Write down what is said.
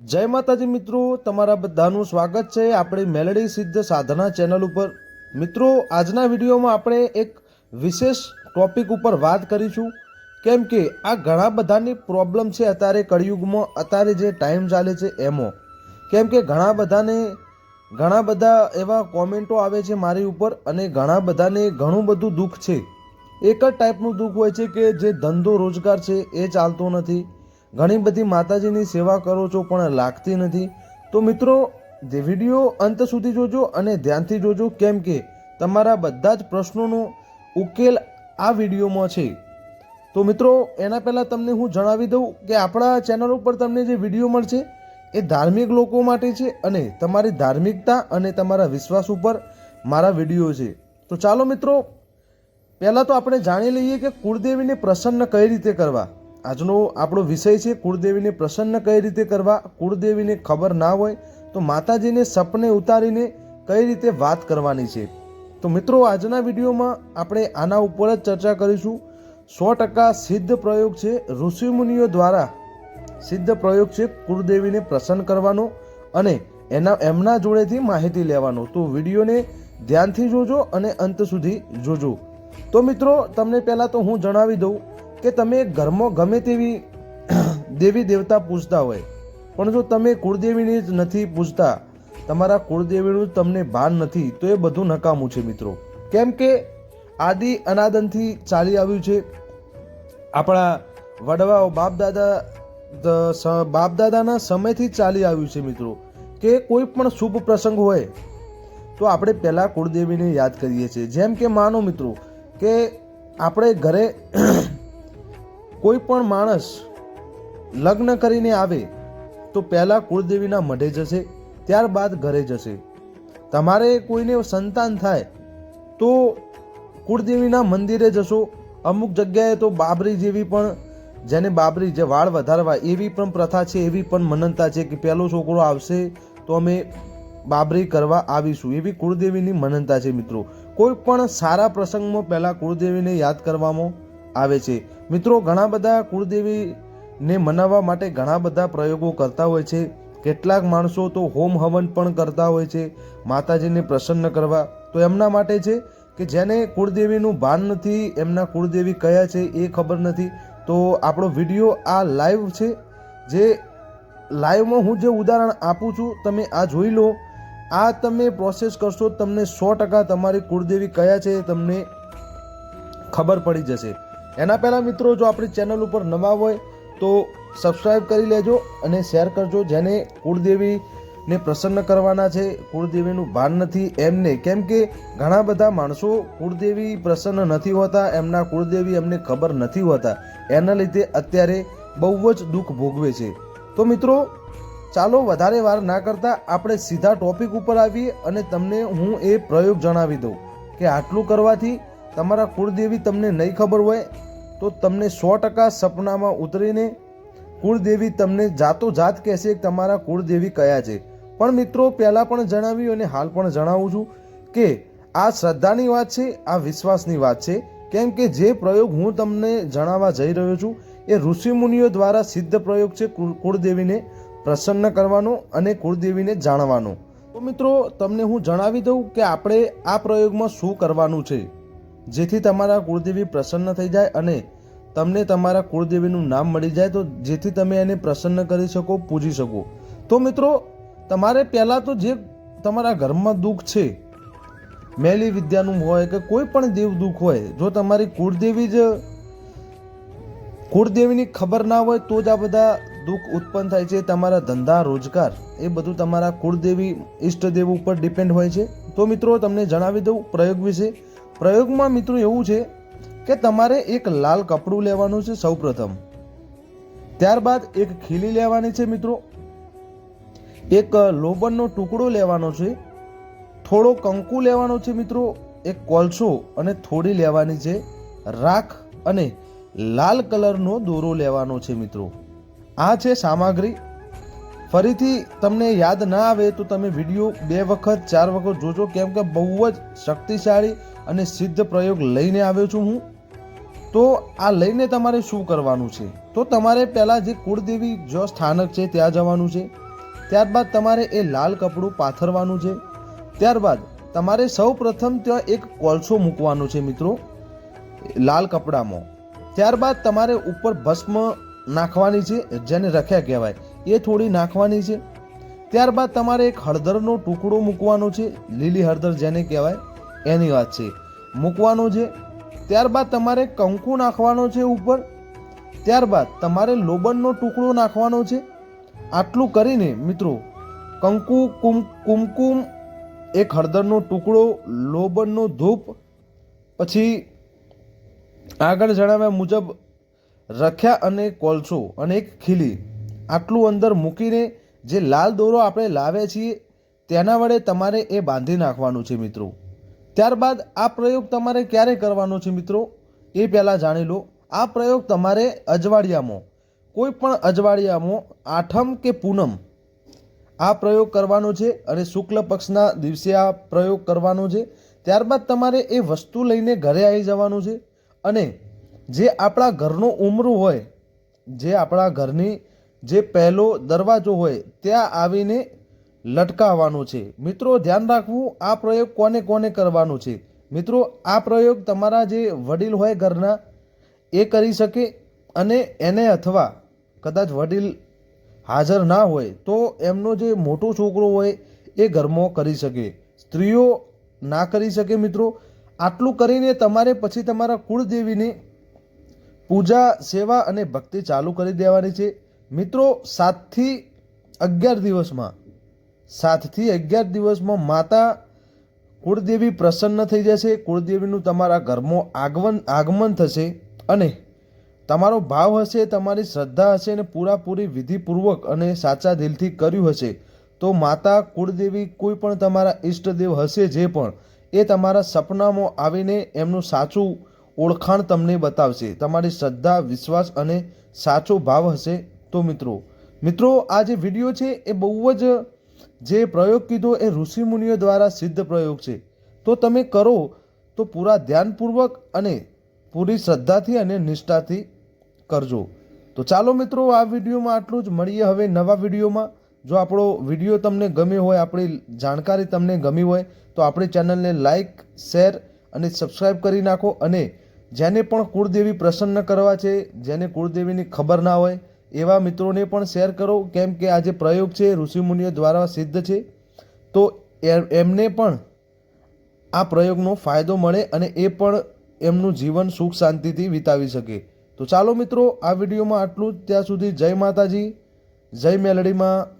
જય માતાજી મિત્રો, તમારા બધાનું સ્વાગત છે આપણી મેલડી સિદ્ધ સાધના ચેનલ ઉપર. મિત્રો, આજના વિડીયોમાં આપણે એક વિશેષ ટોપિક ઉપર વાત કરીશું. કેમ કે આ ઘણા બધાની પ્રોબ્લેમ છે અત્યારે કળિયુગમાં, અત્યારે જે ટાઈમ ચાલે છે એમાં. કેમ કે ઘણા બધાને, ઘણા બધા એવા કોમેન્ટો આવે છે મારી ઉપર અને ઘણા બધાને ઘણું બધું દુઃખ છે. એક જ ટાઈપનું દુઃખ હોય છે કે જે ધંધો રોજગાર છે એ ચાલતો નથી. ઘણી બધી માતાજીની સેવા કરો છો, પણ લાગતી નથી. તો મિત્રો, જે વીડિયો અંત સુધી જોજો અને ધ્યાનથી જોજો કેમ કે તમારા બધા જ પ્રશ્નોનો ઉકેલ આ વિડીયોમાં છે. તો મિત્રો, એના પહેલાં તમને હું જણાવી દઉં કે આપણા ચેનલ ઉપર તમને જે વીડિયો મળશે, એ ધાર્મિક લોકો માટે છે અને તમારી ધાર્મિકતા અને તમારા વિશ્વાસ ઉપર મારા વીડિયો છે. તો ચાલો મિત્રો, પહેલાં તો આપણે જાણી લઈએ કે કુળદેવીને પ્રસન્ન કઈ રીતે કરવા. આજનો આપણો વિષય છે કુળદેવીને પ્રસન્ન કઈ રીતે કરવા, કુળદેવીને ખબર ના હોય તો માતાજીને સપને ઉતારીને કઈ રીતે વાત કરવાની છે. તો મિત્રો, આજના વિડીયોમાં આપણે આના ઉપર જ ચર્ચા કરીશું. સો ટકા સિદ્ધ પ્રયોગ છે ઋષિમુનિઓ દ્વારા. સિદ્ધ પ્રયોગ છે કુળદેવીને પ્રસન્ન કરવાનો અને એના, એમના જોડેથી માહિતી લેવાનો. તો વિડીયોને ધ્યાનથી જોજો અને અંત સુધી જોજો. તો મિત્રો, તમને પહેલાં તો હું જણાવી દઉં કે તમે ઘરમાં ગમે તેવી દેવી દેવતા પૂજતા હોય, પણ જો તમે કુળદેવીને જ નથી પૂજતા, તમારા કુળદેવીનું તમને ભાન નથી, તો એ બધું નકામું છે મિત્રો. કેમ કે આદિ અનાદનથી ચાલી આવ્યું છે. આપણા વડવાઓ બાપદાદા બાપદાદાના બાપ સમયથી ચાલી આવ્યું છે મિત્રો. કે કોઈ પણ શુભ પ્રસંગ હોય, તો આપણે પહેલાં કુળદેવીને યાદ કરીએ છીએ. જેમ કે માનો મિત્રો, કે આપણે ઘરે કોઈ પણ માણસ લગ્ન કરીને આવે, તો પહેલાં કુળદેવીના મઢે જશે, ત્યારબાદ ઘરે જશે. તમારે કોઈને સંતાન થાય, તો કુળદેવીના મંદિરે જશો. અમુક જગ્યાએ તો બાબરી જેવી પણ, જેને બાબરી જે વાળ વધારવા, એવી પણ પ્રથા છે, એવી પણ મનનતા છે કે પહેલો છોકરો આવશે, તો અમે બાબરી કરવા આવીશું. એવી કુળદેવીની મનનતા છે મિત્રો. કોઈ પણ સારા પ્રસંગમાં પહેલાં કુળદેવીને યાદ કરવામાં આવે છે. મિત્રો, ઘણા બધા કુળદેવીને મનાવવા માટે ઘણા બધા પ્રયોગો કરતા હોય છે. કેટલાક માણસો તો હોમ હવન પણ કરતા હોય છે. માતાજીને પ્રસન્ન કરવા. તો એમના માટે છે કે જેને કુળદેવીનું ભાન નથી, એમના કુળદેવી કયા છે એ ખબર નથી. તો આપણો વીડિયો આ લાઈવ છે. જે લાઈવમાં હું જે ઉદાહરણ આપું છું, તમે આ જોઈ લો. આ તમે પ્રોસેસ કરશો, તમને સો ટકા તમારી કુળદેવી કયા છે તમને ખબર પડી જશે. એના પહેલાં મિત્રો, જો આપણી ચેનલ ઉપર નવા હોય, તો સબસ્ક્રાઈબ કરી લેજો અને શેર કરજો, જેને કુળદેવીને પ્રસન્ન કરવાના છે. કુળદેવીનું ભાન નથી એમને. કેમ કે ઘણા બધા માણસો કુળદેવી પ્રસન્ન નથી હોતા, એમના કુળદેવી એમને ખબર નથી હોતા. એના લીધે અત્યારે બહુ જ દુઃખ ભોગવે છે. તો મિત્રો, ચાલો વધારે વાર ના કરતા આપણે સીધા ટોપિક ઉપર આવીએ અને તમને હું એ પ્રયોગ જણાવી દઉં કે આટલું કરવાથી તમારા કુળદેવી તમને નહીં ખબર હોય તો તમને સો ટકા સપનામાં ઉતરીને કુળદેવી તમને જાતો જાત કહેશે તમારા કુળદેવી કયા છે. પણ મિત્રો, પહેલાં પણ જણાવ્યું અને હાલ પણ જણાવું છું કે આ શ્રદ્ધાની વાત છે, આ વિશ્વાસની વાત છે. કેમ કે જે પ્રયોગ હું તમને જણાવવા જઈ રહ્યો છું, એ ઋષિમુનિઓ દ્વારા સિદ્ધ પ્રયોગ છે કુળ- કુળદેવીને પ્રસન્ન કરવાનો અને કુળદેવીને જાણવાનો. તો મિત્રો, તમને હું જણાવી દઉં કે આપણે આ પ્રયોગમાં શું કરવાનું છે. જેથી તમારા કુળદેવી પ્રસન્ન થઈ જાય અને તમને તમારા કુળદેવીનું નામ મળી જાય, તો જેથી તમે એને પ્રસન્ન કરી શકો, પૂજી શકો. તો મિત્રો, તમારે પહેલાં તો જે તમારા ઘરમાં દુઃખ છે, મેલી વિદ્યાનું હોય કે કોઈ પણ દેવ દુઃખ હોય, જો તમારી કુળદેવી જ કુળદેવીની ખબર ના હોય, તો જ આ બધા દુઃખ ઉત્પન્ન થાય છે, તમારા ધંધા, રોજગાર, એ બધું તમારા કુળદેવી ઈષ્ટદેવ ઉપર ડિપેન્ડ હોય છે. તો મિત્રો, તમને જણાવી દઉં પ્રયોગ વિશે. પ્રયોગમાં મિત્રો એવું છે કે તમારે એક લાલ કપડું લેવાનું છે સૌપ્રથમ. ત્યારબાદ એક ખીલી લેવાની છે મિત્રો. એક લોબનનો ટુકડો લેવાનો છે. થોડો કંકુ લેવાનો છે મિત્રો. એક કોલસો અને થોડી લેવાની છે. રાખ અને લાલ કલરનો દોરો લેવાનો છે મિત્રો. આ છે સામગ્રી. ફરીથી તમને યાદ ના આવે તો તમે વીડિયો બે વખત, ચાર વખત જોજો, કેમ કે બહુ જ શક્તિશાળી અને સિદ્ધ પ્રયોગ લઈને આવ્યો છું હું. તો આ લઈને તમારે શું કરવાનું છે? તો તમારે પહેલાં જે કુળદેવી જો સ્થાનક છે ત્યાં જવાનું છે. ત્યારબાદ તમારે એ લાલ કપડું પાથરવાનું છે. ત્યારબાદ તમારે સૌ પ્રથમ ત્યાં એક કોલસો મૂકવાનો છે મિત્રો, લાલ કપડામાં. ત્યારબાદ તમારે ઉપર ભસ્મ નાખવાની છે, જેને રખ્યા કહેવાય. એ થોડી નાખવાની છે. ત્યારબાદ તમારે એક હળદરનો ટુકડો મૂકવાનો છે. લીલી હળદર જેને કહેવાય, એની વાત છે. મૂકવાનો છે. ત્યારબાદ તમારે કંકુ નાખવાનો છે ઉપર. ત્યારબાદ તમારે લોબનનો ટુકડો નાખવાનો છે. આટલું કરીને મિત્રો, કંકુ, કુમ, કુમકુમ, એક હળદરનો ટુકડો, લોબનનો ધૂપ, પછી આગળ જણાવ્યા મુજબ રખ્યા અને કોલસો અને એક ખીલી. આટલું અંદર મૂકીને જે લાલ દોરો આપણે લાવ્યા છીએ, તેના વડે તમારે એ બાંધી નાખવાનું છે મિત્રો. ત્યારબાદ આ પ્રયોગ તમારે ક્યારે કરવાનો છે મિત્રો? એ પહેલાં જાણી લો. આ પ્રયોગ તમારે અજવાળિયામાં કોઈ પણ અજવાળિયામાં આઠમ કે પૂનમ આ પ્રયોગ કરવાનો છે અને શુક્લ પક્ષના દિવસે આ પ્રયોગ કરવાનો છે. ત્યારબાદ તમારે એ વસ્તુ લઈને ઘરે આવી જવાનું છે અને જે આપણા ઘરનો ઉમરું હોય, જે આપણા ઘરની જે પહેલો દરવાજો હોય, ત્યાં આવીને લટકાવવાનો છે. મિત્રો, ધ્યાન રાખવું, આ પ્રયોગ કોને કોને કરવાનો છે? મિત્રો, આ પ્રયોગ તમારા જે વડીલ હોય ઘરના, એ કરી શકે અને એને અથવા કદાચ વડીલ હાજર ના હોય, તો એમનો જે મોટો છોકરો હોય, એ ઘરમાં કરી શકે. સ્ત્રીઓ ના કરી શકે, મિત્રો. આટલું કરીને તમારે પછી તમારા કુળદેવીની પૂજા, સેવા અને ભક્તિ ચાલુ કરી દેવાની છે. મિત્રો, સાતથી અગિયાર દિવસમાં, સાતથી અગિયાર દિવસમાં માતા કુળદેવી પ્રસન્ન થઈ જશે. કુળદેવીનું તમારા ઘરમાં આગમન આગમન થશે અને તમારો ભાવ હશે, તમારી શ્રદ્ધા હશે અને પૂરાપૂરી વિધિપૂર્વક અને સાચા દિલથી કર્યું હશે. તો માતા કુળદેવી કોઈ પણ તમારા ઈષ્ટદેવ હશે જે પણ, એ તમારા સપનામાં આવીને એમનું સાચું ઓળખાણ તમને બતાવશે. તમારી શ્રદ્ધા, વિશ્વાસ અને સાચો ભાવ હશે. તો મિત્રો મિત્રો, આ જે વીડિયો છે, એ બહુ જ, જે પ્રયોગ કીધો એ ઋષિમુનિઓ દ્વારા સિદ્ધ પ્રયોગ છે. તો તમે કરો, તો પૂરા ધ્યાનપૂર્વક અને પૂરી શ્રદ્ધાથી અને નિષ્ઠાથી કરજો. તો ચાલો મિત્રો, આ વિડીયોમાં આટલું જ. મળીએ હવે નવા વિડીયોમાં. જો આપણો વીડિયો તમને ગમ્યો હોય, આપણી જાણકારી તમને ગમી હોય, તો આપણી ચેનલને લાઈક, શેર અને સબસ્ક્રાઈબ કરી નાખો અને જેને પણ કુળદેવી પ્રસન્ન કરવા છે, જેને કુળદેવીની ખબર ના હોય એવા મિત્રોને પણ શેર કરો, કેમ કે આ જે પ્રયોગ છે, ઋષિમુનિઓ દ્વારા સિદ્ધ છે. તો એમને પણ આ પ્રયોગનો ફાયદો મળે અને એ પણ એમનું જીવન સુખ શાંતિથી વિતાવી શકે. તો ચાલો મિત્રો, આ વિડીયોમાં આટલું જ. ત્યાં સુધી જય માતાજી, જય મેલડીમાં.